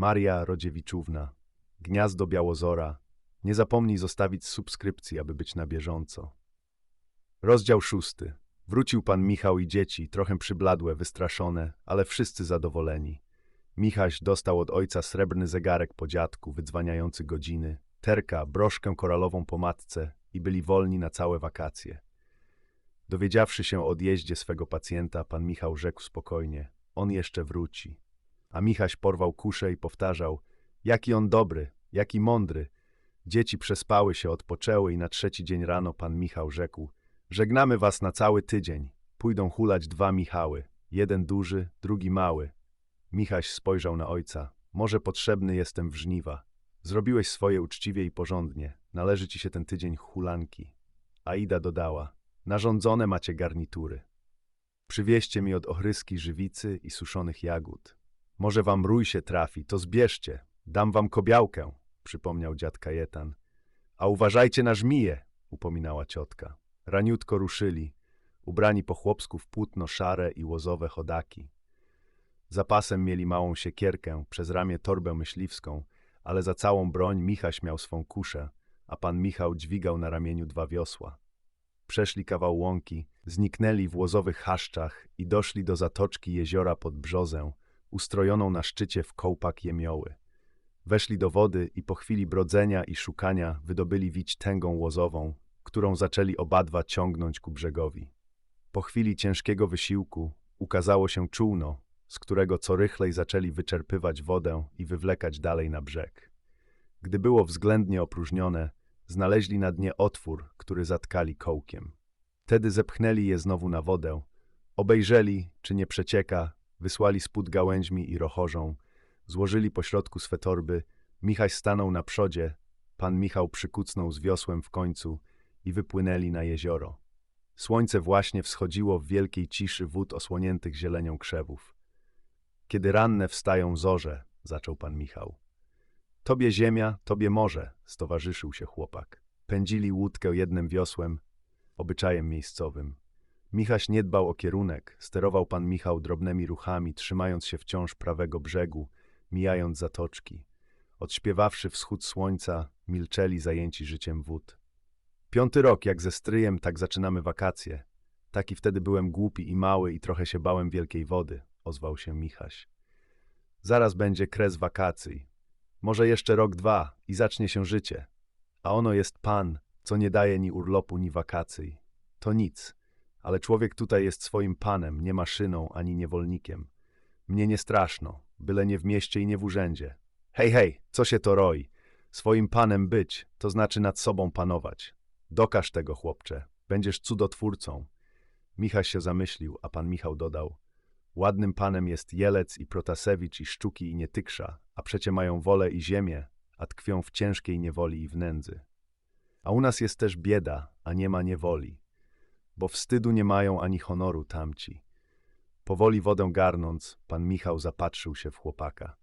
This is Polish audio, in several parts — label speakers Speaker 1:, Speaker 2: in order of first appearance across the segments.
Speaker 1: Maria Rodziewiczówna, Gniazdo Białozora. Nie zapomnij zostawić subskrypcji, aby być na bieżąco. Rozdział szósty. Wrócił pan Michał i dzieci, trochę przybladłe, wystraszone, ale wszyscy zadowoleni. Michaś dostał od ojca srebrny zegarek po dziadku, wydzwaniający godziny, terka, broszkę koralową po matce i byli wolni na całe wakacje. Dowiedziawszy się o odjeździe swego pacjenta, pan Michał rzekł spokojnie, on jeszcze wróci. A Michaś porwał kuszę i powtarzał, jaki on dobry, jaki mądry. Dzieci przespały się, odpoczęły i na trzeci dzień rano pan Michał rzekł, żegnamy was na cały tydzień. Pójdą hulać dwa Michały, jeden duży, drugi mały. Michaś spojrzał na ojca, może potrzebny jestem w żniwa. Zrobiłeś swoje uczciwie i porządnie, należy ci się ten tydzień hulanki. Aida dodała, narządzone macie garnitury. Przywieźcie mi od ochryski żywicy i suszonych jagód. Może wam rój się trafi, to zbierzcie. Dam wam kobiałkę, przypomniał dziad Kajetan. A uważajcie na żmije, upominała ciotka. Raniutko ruszyli, ubrani po chłopsku w płótno szare i łozowe chodaki. Zapasem mieli małą siekierkę, przez ramię torbę myśliwską, ale za całą broń Michaś miał swą kuszę, a pan Michał dźwigał na ramieniu dwa wiosła. Przeszli kawał łąki, zniknęli w łozowych chaszczach i doszli do zatoczki jeziora pod brzozę, ustrojoną na szczycie w kołpak jemioły. Weszli do wody i po chwili brodzenia i szukania wydobyli wić tęgą łozową, którą zaczęli obadwa ciągnąć ku brzegowi. Po chwili ciężkiego wysiłku ukazało się czółno, z którego co rychlej zaczęli wyczerpywać wodę i wywlekać dalej na brzeg. Gdy było względnie opróżnione, znaleźli na dnie otwór, który zatkali kołkiem. Wtedy zepchnęli je znowu na wodę, obejrzeli, czy nie przecieka, wysłali spód gałęźmi i rochorzą, złożyli pośrodku swe torby, Michaś stanął na przodzie, pan Michał przykucnął z wiosłem w końcu i wypłynęli na jezioro. Słońce właśnie wschodziło w wielkiej ciszy wód osłoniętych zielenią krzewów. Kiedy ranne wstają zorze, zaczął pan Michał. Tobie ziemia, tobie morze, stowarzyszył się chłopak. Pędzili łódkę jednym wiosłem, obyczajem miejscowym. Michaś nie dbał o kierunek, sterował pan Michał drobnymi ruchami, trzymając się wciąż prawego brzegu, mijając zatoczki. Odśpiewawszy wschód słońca, milczeli zajęci życiem wód. Piąty rok, jak ze stryjem, tak zaczynamy wakacje. Taki wtedy byłem głupi i mały i trochę się bałem wielkiej wody, ozwał się Michaś. Zaraz będzie kres wakacji. Może jeszcze rok, dwa i zacznie się życie. A ono jest pan, co nie daje ni urlopu, ni wakacji. To nic, ale człowiek tutaj jest swoim panem, nie maszyną ani niewolnikiem. Mnie nie straszno, byle nie w mieście i nie w urzędzie. Hej, hej, co się to roi? Swoim panem być, to znaczy nad sobą panować. Dokaż tego, chłopcze, będziesz cudotwórcą. Michał się zamyślił, a pan Michał dodał. Ładnym panem jest Jelec i Protasewicz i Szczuki i Nietyksza, a przecie mają wolę i ziemię, a tkwią w ciężkiej niewoli i w nędzy. A u nas jest też bieda, a nie ma niewoli, bo wstydu nie mają ani honoru tamci. Powoli wodę garnąc, pan Michał zapatrzył się w chłopaka.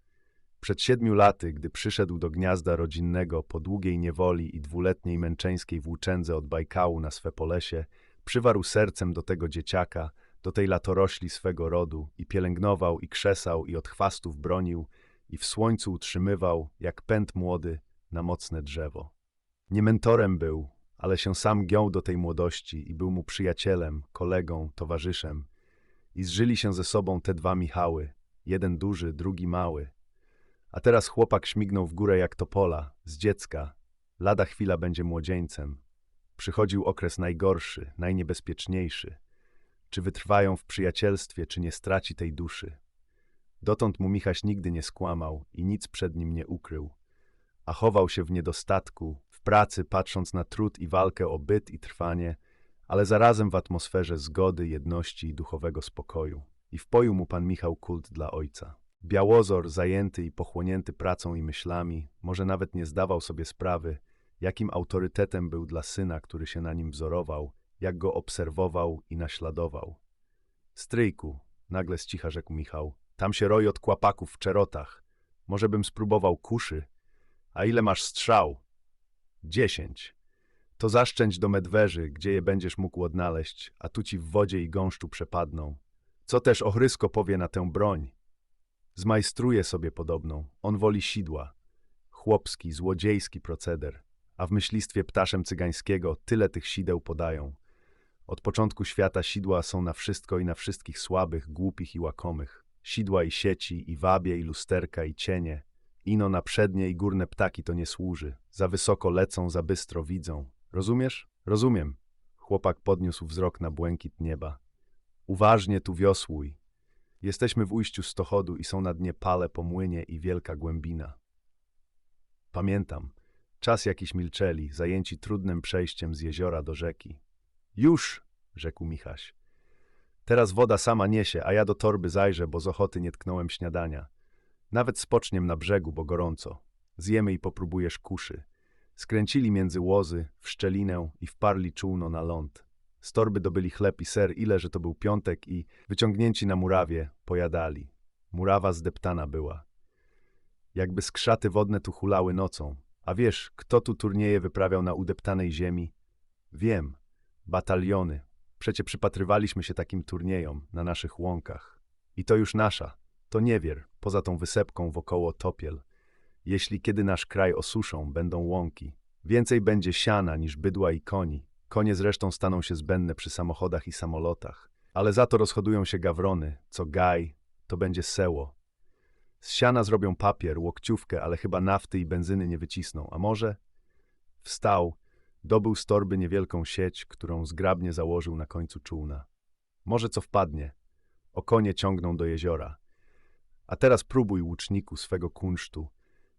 Speaker 1: Przed siedmiu laty, gdy przyszedł do gniazda rodzinnego po długiej niewoli i dwuletniej męczeńskiej włóczędze od Bajkału na swe polesie, przywarł sercem do tego dzieciaka, do tej latorośli swego rodu i pielęgnował i krzesał i od chwastów bronił i w słońcu utrzymywał, jak pęd młody, na mocne drzewo. Nie mentorem był, ale się sam giął do tej młodości i był mu przyjacielem, kolegą, towarzyszem. I zżyli się ze sobą te dwa Michały, jeden duży, drugi mały. A teraz chłopak śmignął w górę jak topola, z dziecka. Lada chwila będzie młodzieńcem. Przychodził okres najgorszy, najniebezpieczniejszy. Czy wytrwają w przyjacielstwie, czy nie straci tej duszy. Dotąd mu Michaś nigdy nie skłamał i nic przed nim nie ukrył. A chował się w niedostatku, w pracy, patrząc na trud i walkę o byt i trwanie, ale zarazem w atmosferze zgody, jedności i duchowego spokoju. I wpoił mu pan Michał kult dla ojca. Białozor, zajęty i pochłonięty pracą i myślami, może nawet nie zdawał sobie sprawy, jakim autorytetem był dla syna, który się na nim wzorował, jak go obserwował i naśladował. Stryjku, nagle z cicha rzekł Michał, tam się roi od kłapaków w czerotach. Może bym spróbował kuszy? A ile masz strzał? Dziesięć. To zaszczędź do medweży, gdzie je będziesz mógł odnaleźć, a tu ci w wodzie i gąszczu przepadną. Co też ochrysko powie na tę broń? Zmajstruje sobie podobną. On woli sidła. Chłopski, złodziejski proceder. A w myślistwie ptaszem cygańskiego tyle tych sideł podają. Od początku świata sidła są na wszystko i na wszystkich słabych, głupich i łakomych. Sidła i sieci, i wabie, i lusterka, i cienie. Ino na przednie i górne ptaki to nie służy. Za wysoko lecą, za bystro widzą. Rozumiesz? Rozumiem. Chłopak podniósł wzrok na błękit nieba. Uważnie tu wiosłuj. Jesteśmy w ujściu stochodu i są na dnie pale po młynie i wielka głębina. Pamiętam. Czas jakiś milczeli, zajęci trudnym przejściem z jeziora do rzeki. Już, rzekł Michaś. Teraz woda sama niesie, a ja do torby zajrzę, bo z ochoty nie tknąłem śniadania. Nawet spoczniem na brzegu, bo gorąco. Zjemy i popróbujesz kuszy. Skręcili między łozy, w szczelinę i wparli czółno na ląd. Z torby dobyli chleb i ser, ile że to był piątek i, wyciągnięci na murawie, pojadali. Murawa zdeptana była. Jakby skrzaty wodne tu hulały nocą. A wiesz, kto tu turnieje wyprawiał na udeptanej ziemi? Wiem. Bataliony. Przecie przypatrywaliśmy się takim turniejom na naszych łąkach. I to już nasza. To niewier, poza tą wysepką wokoło topiel. Jeśli kiedy nasz kraj osuszą, będą łąki. Więcej będzie siana niż bydła i koni. Konie zresztą staną się zbędne przy samochodach i samolotach. Ale za to rozhodują się gawrony, co gaj, to będzie seło. Z siana zrobią papier, łokciówkę, ale chyba nafty i benzyny nie wycisną. A może? Wstał, dobył z torby niewielką sieć, którą zgrabnie założył na końcu czółna. Może co wpadnie. O konie ciągną do jeziora. A teraz próbuj, łuczniku, swego kunsztu.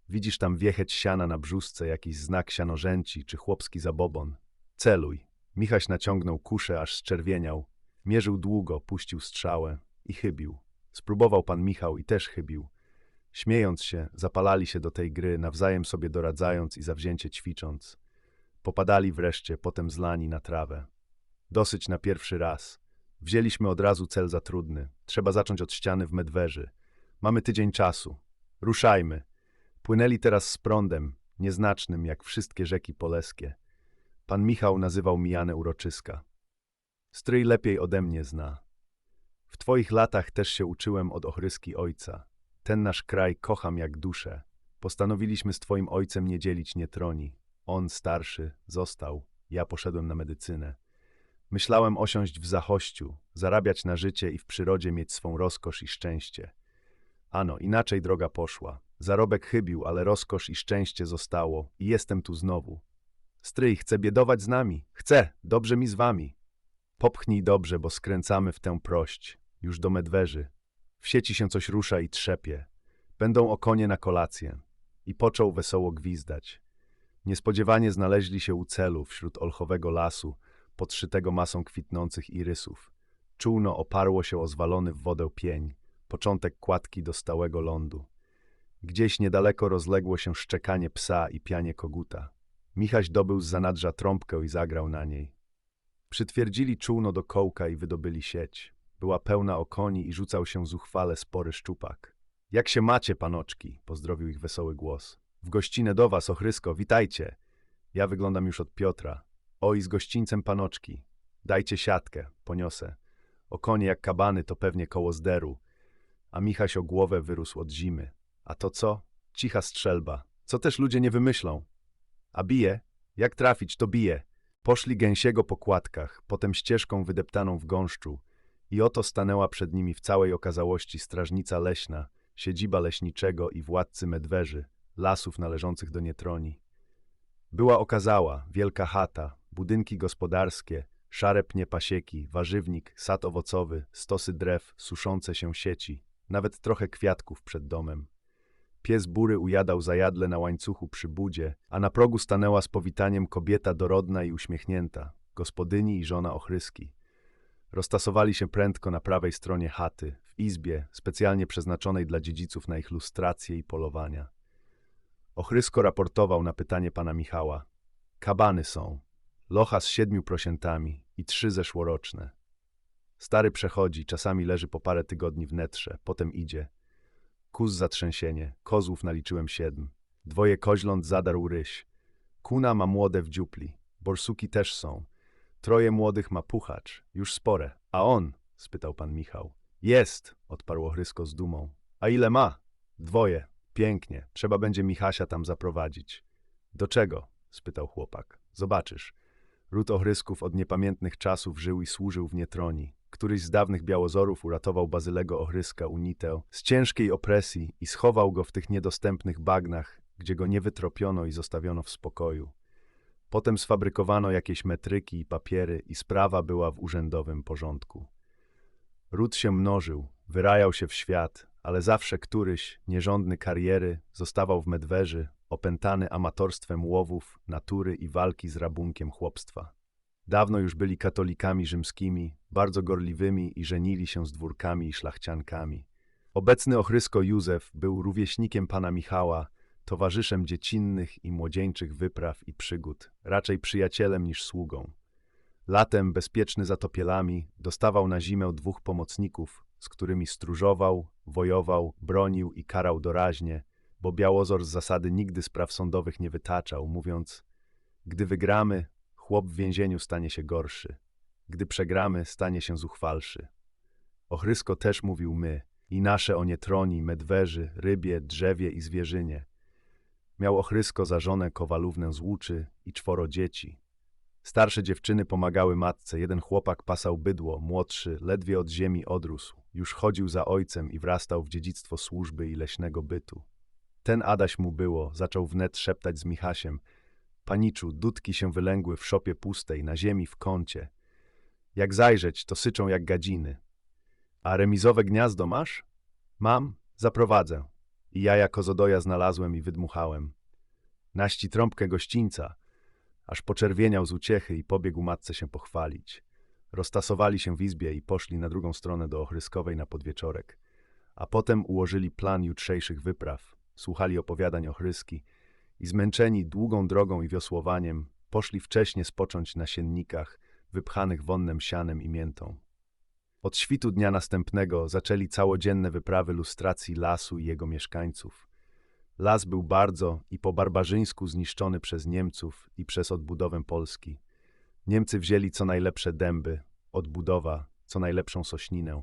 Speaker 1: Widzisz tam wiecheć siana na brzusce, jakiś znak sianorzęci czy chłopski zabobon. Celuj. Michaś naciągnął kuszę, aż zczerwieniał. Mierzył długo, puścił strzałę i chybił. Spróbował pan Michał i też chybił. Śmiejąc się, zapalali się do tej gry, nawzajem sobie doradzając i zawzięcie ćwicząc. Popadali wreszcie, potem zlani na trawę. Dosyć na pierwszy raz. Wzięliśmy od razu cel za trudny. Trzeba zacząć od ściany w Medweży. Mamy tydzień czasu. Ruszajmy. Płynęli teraz z prądem, nieznacznym jak wszystkie rzeki poleskie. Pan Michał nazywał mijane uroczyska. Stryj lepiej ode mnie zna. W twoich latach też się uczyłem od ochryski ojca. Ten nasz kraj kocham jak duszę. Postanowiliśmy z twoim ojcem nie dzielić nie troni. On, starszy, został, ja poszedłem na medycynę. Myślałem osiąść w zachościu, zarabiać na życie i w przyrodzie mieć swą rozkosz i szczęście. Ano, inaczej droga poszła. Zarobek chybił, ale rozkosz i szczęście zostało i jestem tu znowu. Stryj, chce biedować z nami. Chce, dobrze mi z wami. Popchnij dobrze, bo skręcamy w tę prość, już do Medweży. W sieci się coś rusza i trzepie. Będą o konie na kolację. I począł wesoło gwizdać. Niespodziewanie znaleźli się u celu wśród olchowego lasu, podszytego masą kwitnących irysów. Czółno oparło się o zwalony w wodę pień, początek kładki do stałego lądu. Gdzieś niedaleko rozległo się szczekanie psa i pianie koguta. Michaś dobył z zanadrza trąbkę i zagrał na niej. Przytwierdzili czółno do kołka i wydobyli sieć. Była pełna o koni i rzucał się zuchwale spory szczupak. Jak się macie, panoczki? Pozdrowił ich wesoły głos. W gościnę do was, ochrysko, witajcie. Ja wyglądam już od Piotra. Oj, z gościńcem panoczki. Dajcie siatkę, poniosę. O konie jak kabany to pewnie koło zderu. A Michaś o głowę wyrósł od zimy. A to co? Cicha strzelba. Co też ludzie nie wymyślą? A bije? Jak trafić, to bije. Poszli gęsiego po kładkach, potem ścieżką wydeptaną w gąszczu. I oto stanęła przed nimi w całej okazałości strażnica leśna, siedziba leśniczego i władcy medweży, lasów należących do Nietroni. Była okazała, wielka chata, budynki gospodarskie, szare pnie pasieki, warzywnik, sad owocowy, stosy drew, suszące się sieci, nawet trochę kwiatków przed domem. Pies bury ujadał zajadle na łańcuchu przy budzie, a na progu stanęła z powitaniem kobieta dorodna i uśmiechnięta, gospodyni i żona ochryski. Roztasowali się prędko na prawej stronie chaty, w izbie specjalnie przeznaczonej dla dziedziców na ich lustracje i polowania. Ochrysko raportował na pytanie pana Michała. Kabany są, locha z siedmiu prosiętami i trzy zeszłoroczne. Stary przechodzi, czasami leży po parę tygodni w netrze, potem idzie. Kuz zatrzęsienie, kozłów naliczyłem siedm. Dwoje koźląt zadarł ryś. Kuna ma młode w dziupli, borsuki też są. Troje młodych ma puchacz, już spore. A on? spytał pan Michał. Jest, odparł Ochrysko z dumą. A ile ma? Dwoje. Pięknie. Trzeba będzie Michasia tam zaprowadzić. Do czego? spytał chłopak. Zobaczysz. Ród Ochrysków od niepamiętnych czasów żył i służył w Nietroni. Któryś z dawnych Białozorów uratował Bazylego Ochryska Unitę z ciężkiej opresji i schował go w tych niedostępnych bagnach, gdzie go nie wytropiono i zostawiono w spokoju. Potem sfabrykowano jakieś metryki i papiery i sprawa była w urzędowym porządku. Ród się mnożył, wyrajał się w świat, ale zawsze któryś, nierządny kariery, zostawał w Medweży, opętany amatorstwem łowów, natury i walki z rabunkiem chłopstwa. Dawno już byli katolikami rzymskimi, bardzo gorliwymi i żenili się z dwórkami i szlachciankami. Obecny ochrysko Józef był rówieśnikiem pana Michała, towarzyszem dziecinnych i młodzieńczych wypraw i przygód, raczej przyjacielem niż sługą. Latem, bezpieczny za topielami, dostawał na zimę dwóch pomocników, z którymi stróżował, wojował, bronił i karał doraźnie, bo Białozor z zasady nigdy spraw sądowych nie wytaczał, mówiąc gdy wygramy, chłop w więzieniu stanie się gorszy, gdy przegramy, stanie się zuchwalszy. Ochrysko też mówił my, i nasze o nietroni, medweży, rybie, drzewie i zwierzynie. Miał Ochrysko za żonę Kowalównę z Łuczy i czworo dzieci. Starsze dziewczyny pomagały matce, jeden chłopak pasał bydło, młodszy, ledwie od ziemi odrósł, już chodził za ojcem i wrastał w dziedzictwo służby i leśnego bytu. Ten Adaś mu było, zaczął wnet szeptać z Michasiem. Paniczu, dudki się wylęgły w szopie pustej, na ziemi w kącie. Jak zajrzeć, to syczą jak gadziny. A remizowe gniazdo masz? Mam, zaprowadzę. I jaja kozodoja znalazłem i wydmuchałem. Naści trąbkę gościńca, aż poczerwieniał z uciechy i pobiegł matce się pochwalić. Roztasowali się w izbie i poszli na drugą stronę do Ochryskowej na podwieczorek. A potem ułożyli plan jutrzejszych wypraw, słuchali opowiadań Ochryski i zmęczeni długą drogą i wiosłowaniem, poszli wcześnie spocząć na siennikach, wypchanych wonnem sianem i miętą. Od świtu dnia następnego zaczęli całodzienne wyprawy lustracji lasu i jego mieszkańców. Las był bardzo i po barbarzyńsku zniszczony przez Niemców i przez odbudowę Polski. Niemcy wzięli co najlepsze dęby, odbudowa co najlepszą sośninę.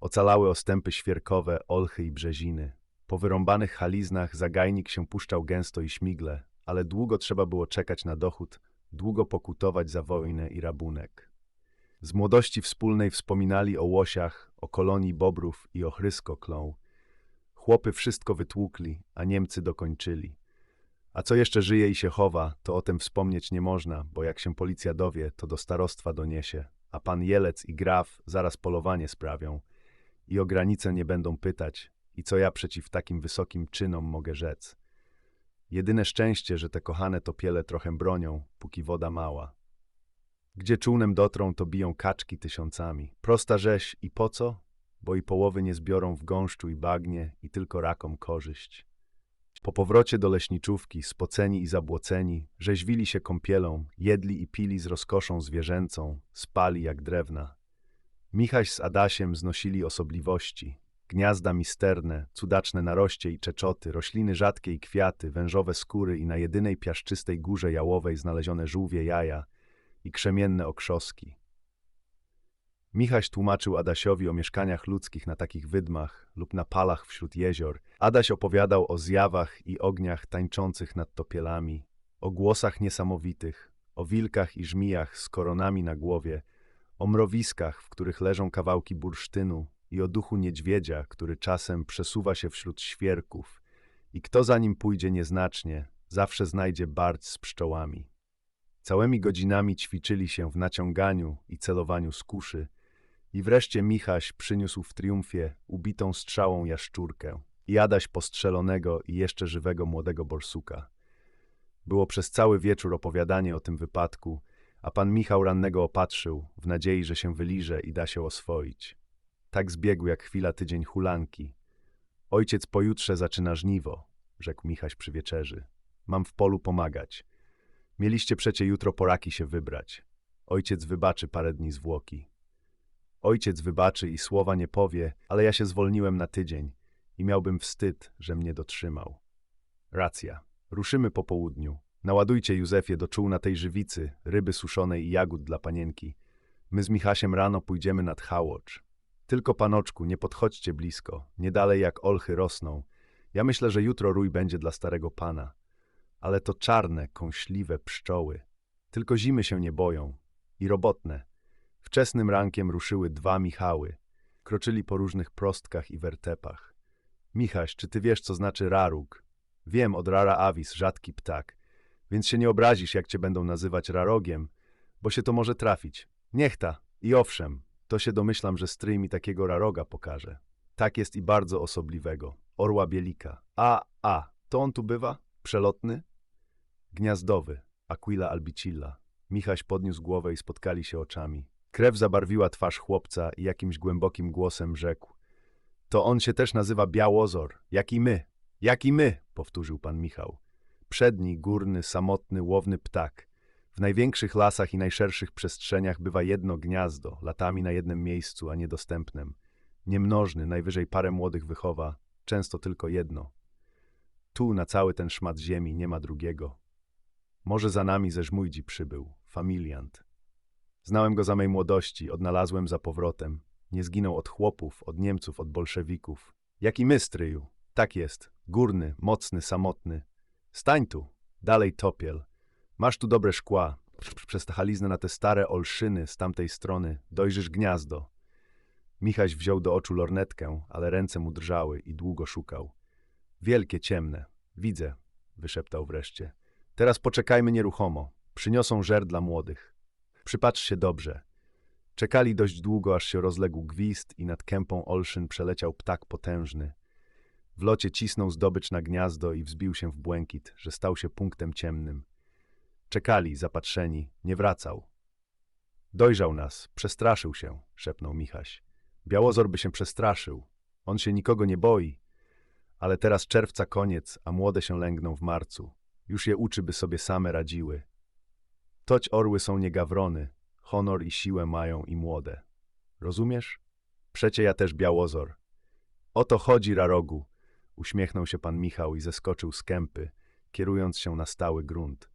Speaker 1: Ocalały ostępy świerkowe, olchy i brzeziny. Po wyrąbanych haliznach zagajnik się puszczał gęsto i śmigle, ale długo trzeba było czekać na dochód, długo pokutować za wojnę i rabunek. Z młodości wspólnej wspominali o łosiach, o kolonii bobrów i o chrysko klą. Chłopy wszystko wytłukli, a Niemcy dokończyli. A co jeszcze żyje i się chowa, to o tym wspomnieć nie można, bo jak się policja dowie, to do starostwa doniesie, a pan Jelec i Graf zaraz polowanie sprawią i o granicę nie będą pytać, i co ja przeciw takim wysokim czynom mogę rzec. Jedyne szczęście, że te kochane topiele trochę bronią, póki woda mała. Gdzie czółnem dotrą, to biją kaczki tysiącami. Prosta rzeź i po co? Bo i połowy nie zbiorą w gąszczu i bagnie i tylko rakom korzyść. Po powrocie do leśniczówki, spoceni i zabłoceni, rzeźwili się kąpielą, jedli i pili z rozkoszą zwierzęcą, spali jak drewna. Michaś z Adasiem znosili osobliwości, gniazda misterne, cudaczne naroście i czeczoty, rośliny rzadkie i kwiaty, wężowe skóry i na jedynej piaszczystej górze jałowej znalezione żółwie jaja i krzemienne okrzoski. Michaś tłumaczył Adasiowi o mieszkaniach ludzkich na takich wydmach lub na palach wśród jezior. Adaś opowiadał o zjawach i ogniach tańczących nad topielami, o głosach niesamowitych, o wilkach i żmijach z koronami na głowie, o mrowiskach, w których leżą kawałki bursztynu i o duchu niedźwiedzia, który czasem przesuwa się wśród świerków i kto za nim pójdzie nieznacznie, zawsze znajdzie barć z pszczołami. Całymi godzinami ćwiczyli się w naciąganiu i celowaniu z kuszy i wreszcie Michaś przyniósł w triumfie ubitą strzałą jaszczurkę i Adaś postrzelonego i jeszcze żywego młodego borsuka. Było przez cały wieczór opowiadanie o tym wypadku, a pan Michał rannego opatrzył, w nadziei, że się wyliże i da się oswoić. Tak zbiegł jak chwila tydzień hulanki. Ojciec pojutrze zaczyna żniwo, rzekł Michaś przy wieczerzy. Mam w polu pomagać. Mieliście przecie jutro poraki się wybrać. Ojciec wybaczy parę dni zwłoki. Ojciec wybaczy i słowa nie powie, ale ja się zwolniłem na tydzień i miałbym wstyd, że mnie dotrzymał. Racja. Ruszymy po południu. Naładujcie Józefie do czół na tej żywicy, ryby suszonej i jagód dla panienki. My z Michasiem rano pójdziemy nad Hałocz. Tylko panoczku, nie podchodźcie blisko, nie dalej jak olchy rosną. Ja myślę, że jutro rój będzie dla starego pana. Ale to czarne, kąśliwe pszczoły. Tylko zimy się nie boją. I robotne. Wczesnym rankiem ruszyły dwa Michały. Kroczyli po różnych prostkach i wertepach. Michaś, czy ty wiesz, co znaczy raruk? Wiem, od rara avis, rzadki ptak. Więc się nie obrazisz, jak cię będą nazywać rarogiem, bo się to może trafić. Niechta. I owszem, to się domyślam, że stryj mi takiego raroga pokaże. Tak jest i bardzo osobliwego. Orła bielika. A, a, to on tu bywa? Przelotny? Gniazdowy. Aquila albicilla. Michaś podniósł głowę i spotkali się oczami. Krew zabarwiła twarz chłopca i jakimś głębokim głosem rzekł. To on się też nazywa Białozor, jak i my. Jak i my, powtórzył pan Michał. Przedni, górny, samotny, łowny ptak. W największych lasach i najszerszych przestrzeniach bywa jedno gniazdo, latami na jednym miejscu, a niedostępnym. Niemnożny, najwyżej parę młodych wychowa, często tylko jedno. Tu, na cały ten szmat ziemi, nie ma drugiego. Może za nami ze Żmójdzi przybył, familiant. Znałem go za mej młodości, odnalazłem za powrotem. Nie zginął od chłopów, od Niemców, od bolszewików. Jak i my, stryju. Tak jest. Górny, mocny, samotny. Stań tu. Dalej topiel. Masz tu dobre szkła. Przez tachaliznę na te stare olszyny z tamtej strony dojrzysz gniazdo. Michaś wziął do oczu lornetkę, ale ręce mu drżały i długo szukał. Wielkie, ciemne. Widzę, wyszeptał wreszcie. Teraz poczekajmy nieruchomo. Przyniosą żer dla młodych. Przypatrz się dobrze. Czekali dość długo, aż się rozległ gwizd i nad kępą olszyn przeleciał ptak potężny. W locie cisnął zdobycz na gniazdo i wzbił się w błękit, że stał się punktem ciemnym. Czekali, zapatrzeni, nie wracał. Dojrzał nas, przestraszył się, szepnął Michaś. Białozor by się przestraszył. On się nikogo nie boi. Ale teraz czerwca koniec, a młode się lęgną w marcu. Już je uczy, by sobie same radziły. Toć orły są nie gawrony, honor i siłę mają i młode. Rozumiesz? Przecie ja też białozor. O to chodzi, Rarogu, uśmiechnął się pan Michał i zeskoczył z kępy, kierując się na stały grunt.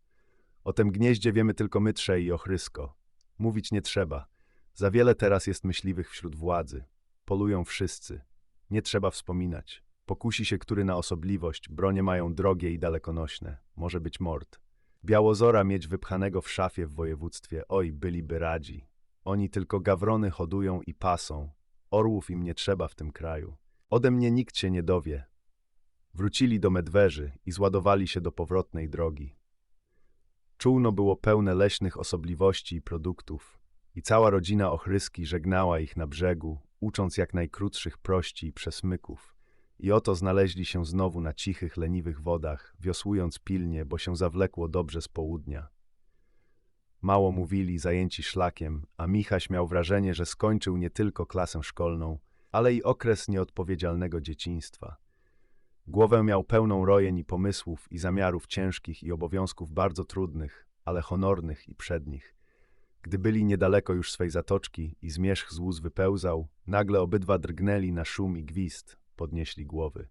Speaker 1: O tym gnieździe wiemy tylko my trzej i ochrysko. Mówić nie trzeba. Za wiele teraz jest myśliwych wśród władzy. Polują wszyscy. Nie trzeba wspominać. Pokusi się który na osobliwość, bronie mają drogie i dalekonośne. Może być mord. Białozora mieć wypchanego w szafie w województwie, oj, byliby radzi. Oni tylko gawrony hodują i pasą. Orłów im nie trzeba w tym kraju. Ode mnie nikt się nie dowie. Wrócili do Medweży i zładowali się do powrotnej drogi. Czółno było pełne leśnych osobliwości i produktów, i cała rodzina ochryski żegnała ich na brzegu, ucząc jak najkrótszych prości i przesmyków. I oto znaleźli się znowu na cichych, leniwych wodach, wiosłując pilnie, bo się zawlekło dobrze z południa. Mało mówili, zajęci szlakiem, a Michaś miał wrażenie, że skończył nie tylko klasę szkolną, ale i okres nieodpowiedzialnego dzieciństwa. Głowę miał pełną rojeń i pomysłów i zamiarów ciężkich i obowiązków bardzo trudnych, ale honornych i przednich. Gdy byli niedaleko już swej zatoczki i zmierzch z łóz wypełzał, nagle obydwa drgnęli na szum i gwizd, podnieśli głowy.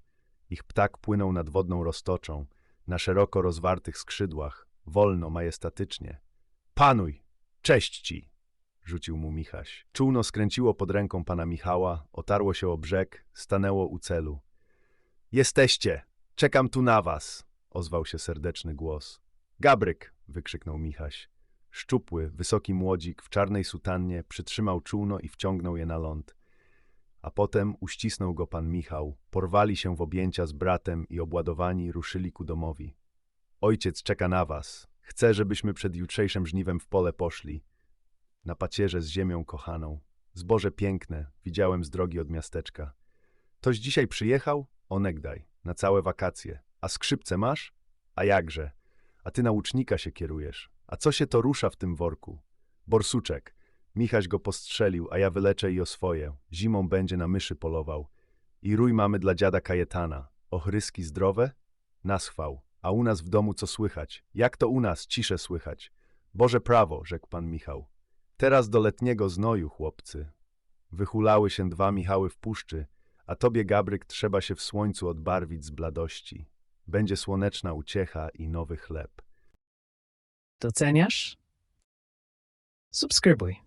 Speaker 1: Ich ptak płynął nad wodną roztoczą, na szeroko rozwartych skrzydłach, wolno, majestatycznie. Panuj! Cześć ci! rzucił mu Michaś. Czółno skręciło pod ręką pana Michała, otarło się o brzeg, stanęło u celu. Jesteście! Czekam tu na was! ozwał się serdeczny głos. Gabryk! wykrzyknął Michaś. Szczupły, wysoki młodzik w czarnej sutannie przytrzymał czółno i wciągnął je na ląd. A potem uścisnął go pan Michał, porwali się w objęcia z bratem i obładowani ruszyli ku domowi. Ojciec czeka na was. Chce, żebyśmy przed jutrzejszym żniwem w pole poszli. Na pacierze z ziemią kochaną. Zboże piękne, widziałem z drogi od miasteczka. Toś dzisiaj przyjechał? Onegdaj, na całe wakacje. A skrzypce masz? A jakże? A ty na łucznika się kierujesz. A co się to rusza w tym worku? Borsuczek. Michaś go postrzelił, a ja wyleczę i o swoje. Zimą będzie na myszy polował. I rój mamy dla dziada Kajetana. Ochryski zdrowe? Naschwał. A u nas w domu co słychać? Jak to u nas ciszę słychać? Boże prawo, rzekł pan Michał. Teraz do letniego znoju, chłopcy. Wychulały się dwa Michały w puszczy, a tobie, Gabryk, trzeba się w słońcu odbarwić z bladości. Będzie słoneczna uciecha i nowy chleb.
Speaker 2: Doceniasz? Subskrybuj.